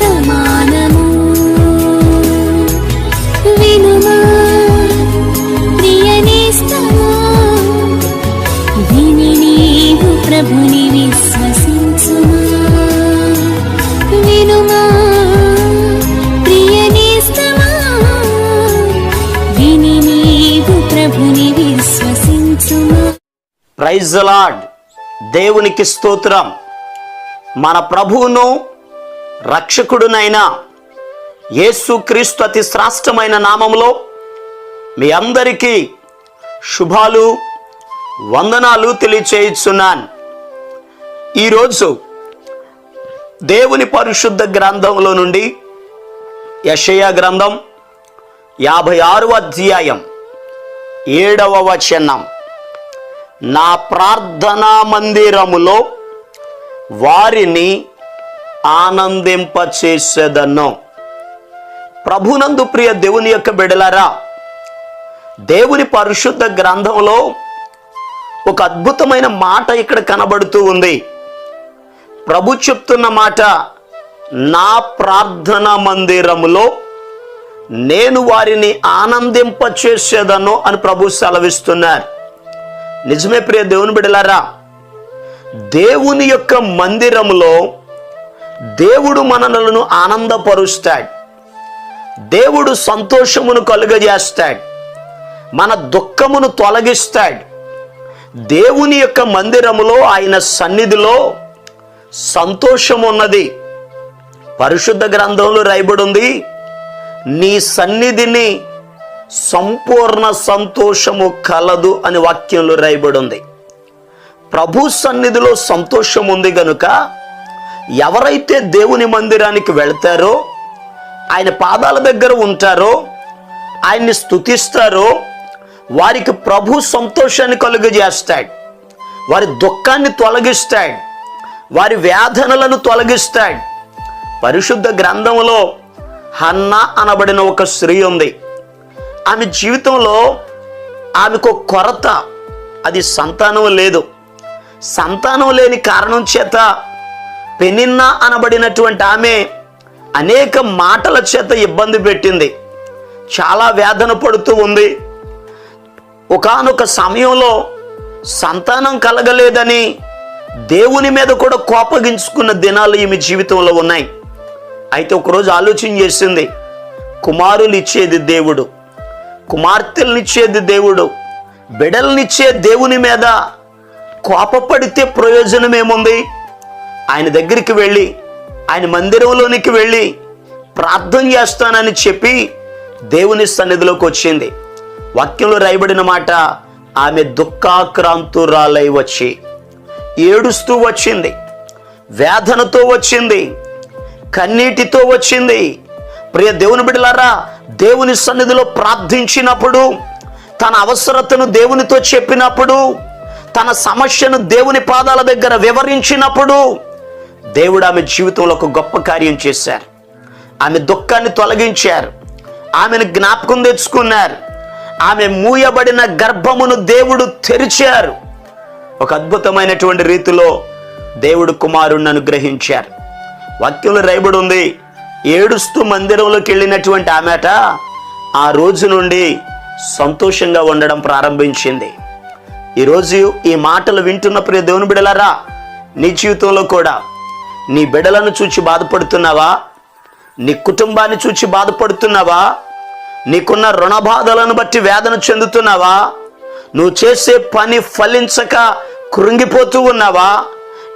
వర్తమానము వినుమా ప్రియనేస్తమా. విని నీవు ప్రభుని విశ్వసించుమా. వినుమా ప్రియనేస్తమా. విని నీవు ప్రభుని విశ్వసించుమా. ప్రైజ్ లార్డ్ దేవునికి స్తోత్రం. మన ప్రభువును రక్షకుడునైన యేసుక్రీస్తు అతి శ్రాష్టమైన నామములో మీ అందరికీ శుభాలు వందనాలు తెలియచేయుచున్నాను. ఈరోజు దేవుని పరిశుద్ధ గ్రంథంలో నుండి యషయ గ్రంథం యాభై ఆరవ అధ్యాయం ఏడవ వచనం. నా ప్రార్థనా మందిరములో వారిని ఆనందింపచేసేదను. ప్రభునందు ప్రియ దేవుని యొక్క బిడలరా దేవుని పరిశుద్ధ గ్రంథంలో ఒక అద్భుతమైన మాట ఇక్కడ కనబడుతూ ఉంది. ప్రభు చెప్తున్న మాట నా ప్రార్థన మందిరములో నేను వారిని ఆనందింపచేసేదను అని ప్రభు సెలవిస్తున్నారు. నిజమే ప్రియ దేవుని బిడలారా దేవుని యొక్క మందిరములో దేవుడు మనలను ఆనందపరుస్తాడు. దేవుడు సంతోషమును కలుగజేస్తాడు. మన దుఃఖమును తొలగిస్తాడు. దేవుని యొక్క మందిరములో ఆయన సన్నిధిలో సంతోషం ఉన్నది. పరిశుద్ధ గ్రంథంలో రాయబడి ఉంది నీ సన్నిధిని సంపూర్ణ సంతోషము కలదు అని వాక్యంలో రాయబడి ఉంది ప్రభు సన్నిధిలో సంతోషం ఉంది గనుక ఎవరైతే దేవుని మందిరానికి వెళ్తారో ఆయన పాదాల దగ్గర ఉంటారో ఆయన్ని స్తుతిస్తారో వారికి ప్రభు సంతోషాన్ని కలుగజేస్తాడు. వారి దుఃఖాన్ని తొలగిస్తాడు. వారి వేదనలను తొలగిస్తాడు. పరిశుద్ధ గ్రంథంలో హన్న అనబడిన ఒక స్త్రీ ఉంది. ఆమె జీవితంలో ఆమెకు కొరత అది సంతానం లేదు. సంతానం లేని కారణం చేత పెనిన్న అనబడినటువంటి ఆమె అనేక మాటల చేత ఇబ్బంది పెట్టింది. చాలా వేదన పడుతూ ఉంది. ఒకానొక సమయంలో సంతానం కలగలేదని దేవుని మీద కూడా కోపగించుకున్న దినాలు ఈమె జీవితంలో ఉన్నాయి. అయితే ఒకరోజు ఆలోచన చేసింది కుమారులు ఇచ్చేది దేవుడు కుమార్తెలనిచ్చేది దేవుడు బిడల్నిచ్చే దేవుని మీద కోపపడితే ప్రయోజనం ఏముంది ఆయన దగ్గరికి వెళ్ళి ఆయన మందిరంలోనికి వెళ్ళి ప్రార్థన చేస్తానని చెప్పి దేవుని సన్నిధిలోకి వచ్చింది. వాక్యంలో రాయబడిన మాట ఆమె దుఃఖాక్రాంతురాలై వచ్చి ఏడుస్తూ వచ్చింది వేదనతో వచ్చింది కన్నీటితో వచ్చింది. ప్రియ దేవుని బిడలారా దేవుని సన్నిధిలో ప్రార్థించినప్పుడు తన అవసరతను దేవునితో చెప్పినప్పుడు తన సమస్యను దేవుని పాదాల దగ్గర వివరించినప్పుడు దేవుడు ఆమె జీవితంలో ఒక గొప్ప కార్యం చేశారు. ఆమె దుఃఖాన్ని తొలగించారు. ఆమెను జ్ఞాపకం తెచ్చుకున్నారు. ఆమె మూయబడిన గర్భమును దేవుడు తెరిచారు. ఒక అద్భుతమైనటువంటి రీతిలో దేవుడు కుమారుణ్ణి అనుగ్రహించారు. వాక్యంలో రైబడి ఉంది ఏడుస్తూ మందిరంలోకి వెళ్ళినటువంటి ఆమెట ఆ రోజు నుండి సంతోషంగా ఉండడం ప్రారంభించింది. ఈరోజు ఈ మాటలు వింటున్న ప్రియ దేవుని బిడలారా నీ జీవితంలో కూడా నీ బిడలను చూచి బాధపడుతున్నావా? నీ కుటుంబాన్ని చూచి బాధపడుతున్నావా? నీకున్న రుణ బాధలను బట్టి వేదన చెందుతున్నావా? నువ్వు చేసే పని ఫలించక కృంగిపోతూ ఉన్నావా?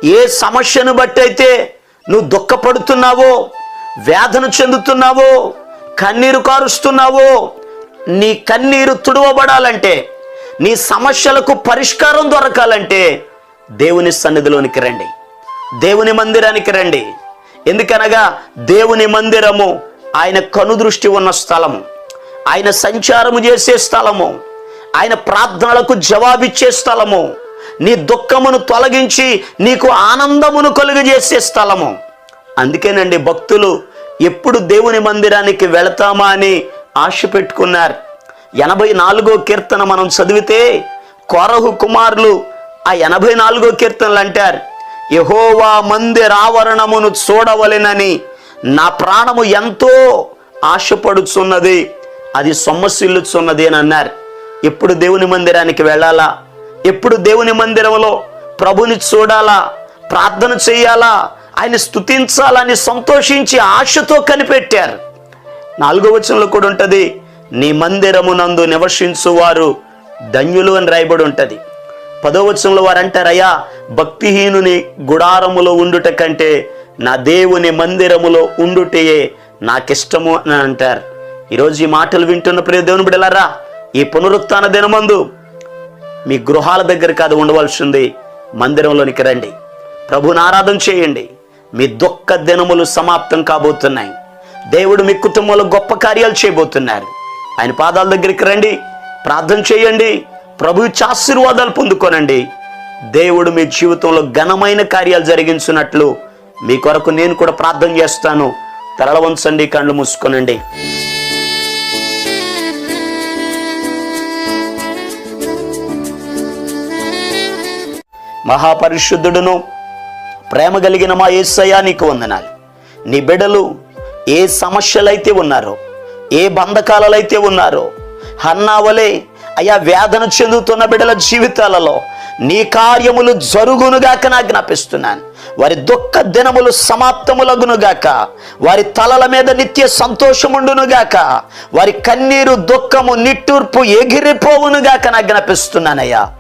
ఏ సమస్యను బట్టి అయితే నువ్వు దుఃఖపడుతున్నావో వేదన చెందుతున్నావో కన్నీరు కారుస్తున్నావో నీ కన్నీరు తుడవబడాలంటే నీ సమస్యలకు పరిష్కారం దొరకాలంటే దేవుని సన్నిధిలోనికి రండి. దేవుని మందిరానికి రండి. ఎందుకనగా దేవుని మందిరము ఆయన కనుదృష్టి ఉన్న స్థలము. ఆయన సంచారము చేసే స్థలము. ఆయన ప్రార్థనలకు జవాబిచ్చే స్థలము. నీ దుఃఖమును తొలగించి నీకు ఆనందమును కలుగజేసే స్థలము. అందుకేనండి భక్తులు ఎప్పుడు దేవుని మందిరానికి వెళతామా అని ఆశ పెట్టుకున్నారు. ఎనభై నాలుగో కీర్తన మనం చదివితే కొరహు కుమారులు ఆ ఎనభై నాలుగో కీర్తనలు అంటారు. యహోవా మందిర ఆవరణమును చూడవలెనని నా ప్రాణము ఎంతో ఆశపడుచున్నది అది సొమ్మసిల్లుచున్నది అని అన్నారు. ఎప్పుడు దేవుని మందిరానికి వెళ్ళాలా? ఎప్పుడు దేవుని మందిరంలో ప్రభుని చూడాలా? ప్రార్థన చేయాలా? ఆయన స్తుతించాలని సంతోషించి ఆశతో కనిపెట్టారు. నాలుగో వచనంలో కూడా ఉంటుంది నీ మందిరమునందు నివసించువారు ధన్యులు అని రాయబడి ఉంటుంది. పదో వచనంలో వారు అంటారయ్యా భక్తిహీనుని గుడారములో ఉండుట కంటే నా దేవుని మందిరములో ఉండుటయే నాకిష్టము అని అంటారు. ఈరోజు ఈ మాటలు వింటున్న ప్రియ దేవుని బిడలారా ఈ పునరుత్థాన దినమందు మీ గృహాల దగ్గర కాదు ఉండవలసింది మందిరంలోనికి రండి. ప్రభుని ఆరాధన చేయండి. మీ దుఃఖ దినములు సమాప్తం కాబోతున్నాయి. దేవుడు మీ కుటుంబంలో గొప్ప కార్యాలు చేయబోతున్నారు. ఆయన పాదాల దగ్గరికి రండి ప్రార్థన చేయండి. ప్రభు ఆశీర్వాదాలు పొందుకోనండి. దేవుడు మీ జీవితంలో ఘనమైన కార్యాలు జరిగించినట్లు మీ కొరకు నేను కూడా ప్రార్థన చేస్తాను. తరల వంచండి కళ్ళు మూసుకోనండి. మహాపరిశుద్ధుడును ప్రేమ కలిగిన మా యేసయ్యా నీకు వందనాలు. నీ బిడ్డలు ఏ సమస్యలైతే ఉన్నారో ఏ బంధకాలైతే ఉన్నారో హన్నావలే అయా వేదన చెందుతున్న బిడ్డల జీవితాలలో నీ కార్యములు జరుగునుగాక నా జ్ఞాపిస్తున్నాను. వారి దుఃఖ దినములు సమాప్తములగునుగాక వారి తలల మీద నిత్య సంతోషముండునుగాక వారి కన్నీరు దుఃఖము నిట్టూర్పు ఎగిరిపోవునుగాక నా జ్ఞాపిస్తున్నానయ్యా.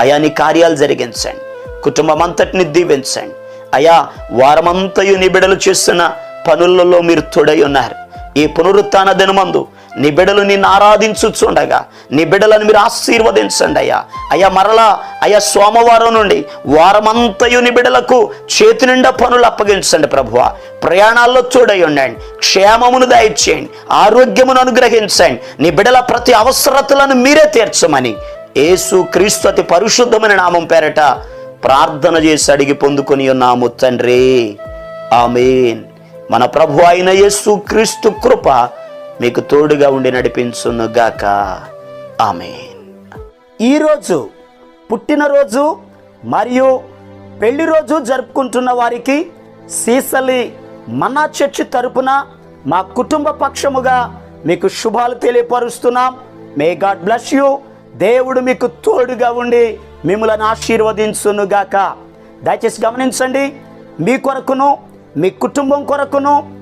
అయా నీ కార్యాలు జరిగించండి. కుటుంబం అంతటిని దీవించండి. అయా వారమంతయు నీ బిడలు చేస్తున్న పనులలో మీరు తోడై ఉన్నారు. ఈ పునరుత్న దినమందు నీ బిడలు నిన్ను ఆరాధించుచుండగా నీ బిడలను మీరు ఆశీర్వదించండి అయ్యా అయ్యా మరలా అయ్యా సోమవారం నుండి వారమంతయు నీ బిడలకు చేతి నిండా పనులు అప్పగించండి ప్రభువ. ప్రయాణాల్లో చూడై ఉండండి క్షేమమును దయచేయండి ఆరోగ్యమును అనుగ్రహించండి నీ బిడల ప్రతి అవసరతలను మీరే తీర్చమని యేసు క్రీస్తు అతి పరిశుద్ధమైన నామం పేరట ప్రార్థన చేసి అడిగి పొందుకొని ఉన్నాము తండ్రి. ఆమెన్. మన ప్రభు అయిన యేసు క్రీస్తు కృప మీకు తోడుగా ఉండి నడిపించును గాక. ఈరోజు పుట్టినరోజు మరియు పెళ్ళి రోజు జరుపుకుంటున్న వారికి సీసలి మన్నా చర్చి తరపున మా కుటుంబ పక్షముగా మీకు శుభాలు తెలియపరుస్తున్నాం. మే గాడ్ బ్లెస్ యూ దేవుడు మీకు తోడుగా ఉండి మిమ్మల్ని ఆశీర్వదించును గాక. దయచేసి గమనించండి మీ కొరకును మీ కుటుంబం కొరకును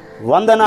వందన.